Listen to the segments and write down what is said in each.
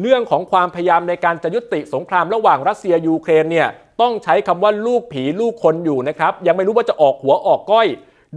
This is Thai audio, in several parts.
เรื่องของความพยายามในการจะยุติสงครามระหว่างรัสเซียยูเครนเนี่ยต้องใช้คำว่าลูกผีลูกคนอยู่นะครับ ยังไม่รู้ว่าจะออกหัวออกก้อย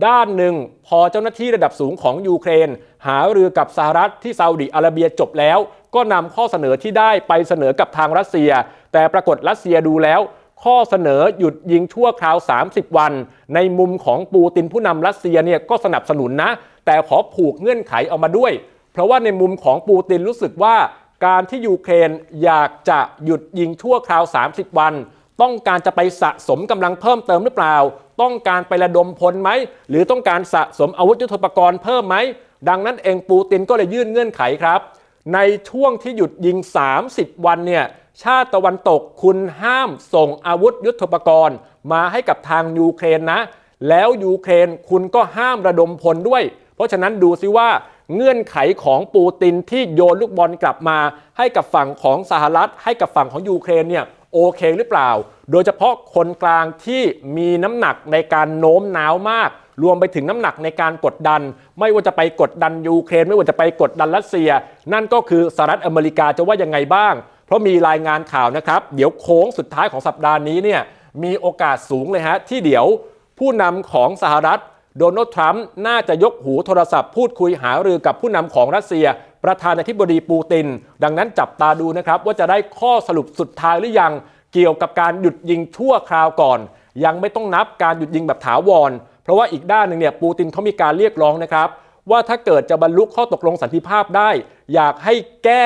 ด้านหนึ่ง พอเจ้าหน้าที่ระดับสูงของยูเครน หารือกับสหรัฐที่ซาอุดิอาระเบียจบแล้ว ก็นำข้อเสนอที่ได้ไปเสนอกับทางรัสเซีย แต่ปรากฏรัสเซียดูแล้ว ข้อเสนอหยุดยิงชั่วคราว 30 วัน ในมุมของปูตินผู้นำรัสเซียเนี่ยก็สนับสนุนนะ แต่ขอผูกเงื่อนไขเอามาด้วย เพราะว่าในมุมของปูตินรู้สึกว่า การที่ยูเครนอยากจะหยุดยิงชั่วคราว 30 วัน ต้องการจะไปสะสมกำลังเพิ่มเติมหรือเปล่า ต้องการไประดมพลไหม หรือต้องการสะสมอาวุธยุทโธปกรณ์เพิ่มไหม ดังนั้นเองปูตินก็เลยยื่นเงื่อนไขครับ ในช่วงที่หยุดยิง 30 วันเนี่ยชาติตะวันตกคุณห้ามส่งอาวุธยุทโธปกรณ์ มาให้กับทางยูเครนนะ แล้วยูเครนคุณก็ห้ามระดมพลด้วย เพราะฉะนั้นดูซิว่า เงื่อนไขของปูตินที่โยนลูกบอลกลับมา ให้กับฝั่งของสหรัฐ ให้กับฝั่งของยูเครนเนี่ยโอเคหรือเปล่า โดยเฉพาะคนกลางที่มีน้ำหนักในการโน้มน้าวมาก รวมไปถึงน้ำหนักในการกดดัน ไม่ว่าจะไปกดดันยูเครน ไม่ว่าจะไปกดดันรัสเซีย นั่นก็คือสหรัฐอเมริกาจะว่ายังไงบ้าง เพราะมีรายงานข่าวนะครับ เดี๋ยวโค้งสุดท้ายของสัปดาห์นี้เนี่ยมีโอกาสสูงเลยฮะที่เดี๋ยวผู้นำของสหรัฐ โดนัลด์ทรัมป์น่าจะยกหูโทรศัพท์พูดคุยหารือกับผู้นำของรัสเซีย ประธานาธิบดีปูติน ดังนั้นจับตาดูนะครับ ว่าจะได้ข้อสรุปสุดท้ายหรือยัง เกี่ยวกับการหยุดยิงชั่วคราวก่อน ยังไม่ต้องนับการหยุดยิงแบบถาวร เพราะว่าอีกด้านหนึ่งเนี่ยปูตินเขามีการเรียกร้องนะครับ ว่าถ้าเกิดจะบรรลุข้อตกลงสันติภาพได้ อยากให้แก้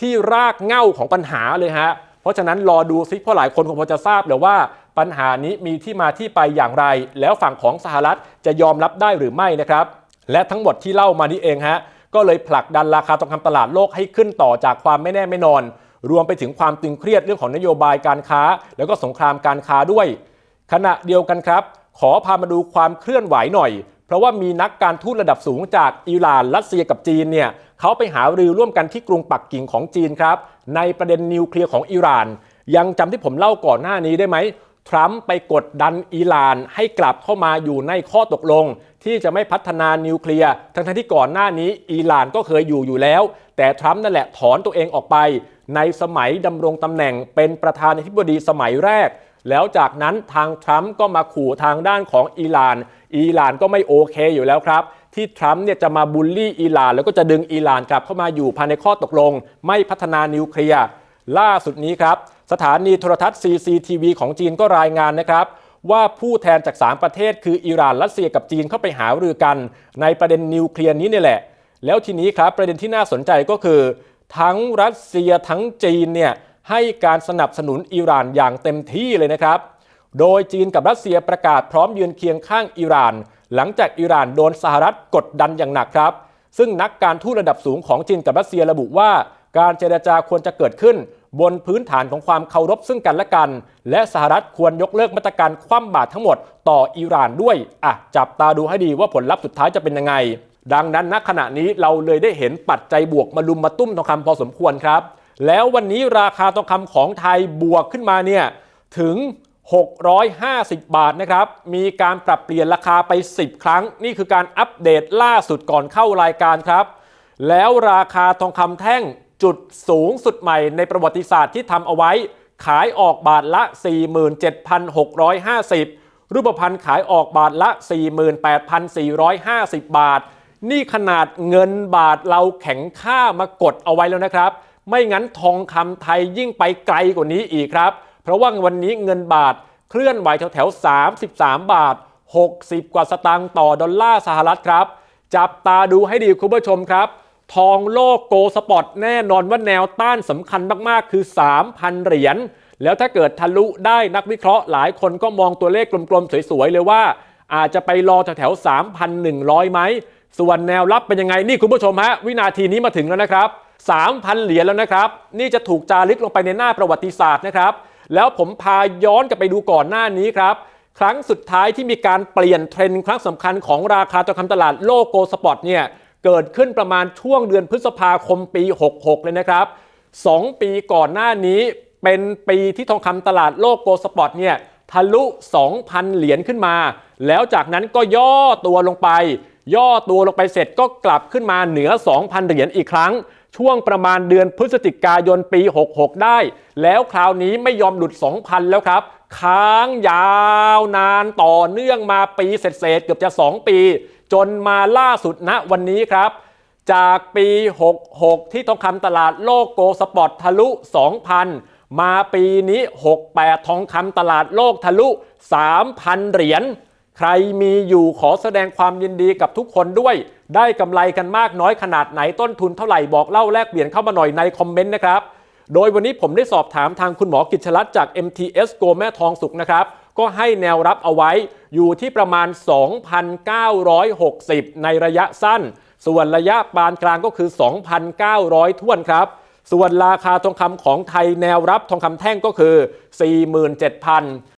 ที่รากเหง้าของปัญหาเลยฮะเพราะฉะนั้นรอดูซิเพราะหลายคนคงพอจะทราบเลยว่า ปัญหานี้มีที่มาที่ไปอย่างไร แล้วฝั่งของสหรัฐจะยอมรับได้หรือไม่นะครับ และทั้งหมดที่เล่ามานี้เองฮะก็เลยผลักดันราคาทองคำตลาดโลกให้ขึ้นต่อจากความไม่แน่ไม่นอน รวมไปถึงความตึงเครียดเรื่องของนโยบายการค้า แล้วก็สงครามการค้าด้วย ขณะเดียวกันครับ ขอพามาดูความเคลื่อนไหวหน่อย เพราะว่ามีนักการทูตระดับสูงจากอิหร่านรัสเซียกับจีนเนี่ยเขาไปหารือร่วมกันที่กรุงปักกิ่งของจีนครับในประเด็นนิวเคลียร์ของอิหร่าน ยังจำที่ผมเล่าก่อนหน้านี้ได้ไหม ทรัมป์ไปกดดันอิหร่านให้กลับเข้ามาอยู่ในข้อตกลง ที่จะไม่พัฒนานิวเคลียร์ทั้งที่ก่อนหน้านี้อิหร่านก็เคยอยู่อยู่แล้ว แต่ทรัมป์นั่นแหละถอนตัวเองออกไป ในสมัยดำรงตำแหน่งเป็นประธานาธิบดีสมัยแรก แล้วจากนั้นทางทรัมป์ก็มาขู่ทางด้านของอิหร่าน อิหร่านก็ไม่โอเคอยู่แล้วครับที่ทรัมป์เนี่ยจะมาบูลลี่อิหร่าน แล้วก็จะดึงอิหร่านกลับเข้ามาอยู่ภายในข้อตกลง ไม่พัฒนานิวเคลียร์ล่าสุดนี้ครับ สถานีโทรทัศน์ CCTV ของจีนก็รายงานนะครับ ว่าผู้แทนจาก 3 ประเทศ คืออิหร่านรัสเซียกับจีนเข้าไปหารือกัน ในประเด็นนิวเคลียร์นี้นี่แหละ แล้วทีนี้ครับประเด็นที่น่าสนใจก็คือ ทั้งรัสเซียทั้งจีนเนี่ยให้การสนับสนุนอิหร่านอย่างเต็มที่เลยนะครับ โดยจีนกับรัสเซียประกาศพร้อมยืนเคียงข้างอิหร่าน หลังจากอิหร่านโดนสหรัฐกดดันอย่างหนักครับ ซึ่งนักการทูตระดับสูงของจีนกับรัสเซียระบุว่า การเจรจาควรจะเกิดขึ้น บนพื้นฐานของความเคารพซึ่งกันและกัน และสหรัฐควรยกเลิกมาตรการคว่ำบาตรทั้งหมดต่ออิหร่านด้วยอะจับตาดูให้ดีว่าผลลัพธ์สุดท้ายจะเป็นยังไง ดังนั้นณขณะนี้เราเลยได้เห็นปัจจัยบวกมาลุมมาตุ้มทองคำพอสมควรครับ แล้ววันนี้ราคาทองคำของไทยบวกขึ้นมาเนี่ยถึง 650 บาทนะครับ มีการปรับเปลี่ยนราคาไป 10 ครั้ง นี่คือการอัปเดตล่าสุดก่อนเข้ารายการครับ แล้วราคาทองคำแท่ง จุดสูงสุดใหม่ในประวัติศาสตร์ที่ทำเอาไว้ ขายออกบาทละ 47,650 รูปพรรณขายออกบาทละ 48,450 บาท นี่ขนาดเงินบาทเราแข็งค่ามากดเอาไว้แล้วนะครับ ไม่งั้นทองคำไทยยิ่งไปไกลกว่านี้อีกครับ เพราะว่าวันนี้เงินบาทเคลื่อนไหวแถวๆ33 บาท 60 กว่าสตางค์ต่อดอลลาร์สหรัฐครับ จับตาดูให้ดีคุณผู้ชมครับ ทองโลกโกสปอร์ตแน่นอนว่าแนวต้านสำคัญมากๆ คือ 3,000 เหรียญ แล้วถ้าเกิดทะลุได้นักวิเคราะห์หลายคนก็มองตัวเลขกลมๆ สวยๆ เลยว่า อาจจะไปรอแถวๆ3,100 ไหม ส่วนแนวรับเป็นยังไง นี่คุณผู้ชมฮะ วินาทีนี้มาถึงแล้วนะครับ 3,000 เหรียญแล้วนะครับ นี่จะถูกจารึกลงไปในหน้าประวัติศาสตร์นะครับ แล้วผมพาย้อนกลับไปดูก่อนหน้านี้ครับครั้งสุดท้ายที่มีการเปลี่ยนเทรนด์ครั้งสำคัญของราคาทองคำตลาดโลกโกลสปอร์ตเนี่ย เกิดขึ้นประมาณช่วงเดือนพฤษภาคมปี 66 เลยนะครับ 2 ปีก่อนหน้านี้เป็นปีที่ทองคำตลาดโลกโกลสปอร์ตเนี่ยทะลุ 2,000 เหรียญขึ้นมา แล้วจากนั้นก็ย่อตัวลงไป ย่อตัวลงไปเสร็จก็กลับขึ้นมาเหนือ 2,000 เหรียญอีกครั้ง ช่วงประมาณเดือนพฤศจิกายนปี 66 ได้ แล้วคราวนี้ไม่ยอมหลุด 2,000 แล้วครับ ค้างยาวนานต่อเนื่องมาปีเศษเกือบจะ 2 ปี จนมาล่าสุดณวันนี้ครับ จากปี 66 ที่ทองคำตลาดโลกโกลสปอร์ตทะลุ 2,000 มาปีนี้ 68 ทองคำตลาดโลกทะลุ 3,000 เหรียญใครมีอยู่ขอแสดงความยินดีกับทุกคนด้วย ได้กำไรกันมากน้อยขนาดไหนต้นทุนเท่าไหร่บอกเล่าแลกเปลี่ยนเข้ามาหน่อยในคอมเมนต์นะครับ โดยวันนี้ผมได้สอบถามทางคุณหมอกิจชลัดจาก MTS Go แม่ทองสุขนะครับ ก็ให้แนวรับเอาไว้อยู่ที่ประมาณ 2,960 ในระยะสั้น ส่วนระยะปานกลางก็คือ 2,900ท่วนครับ ส่วนราคาทองคำของไทยแนวรับทองคำแท่งก็คือ47,000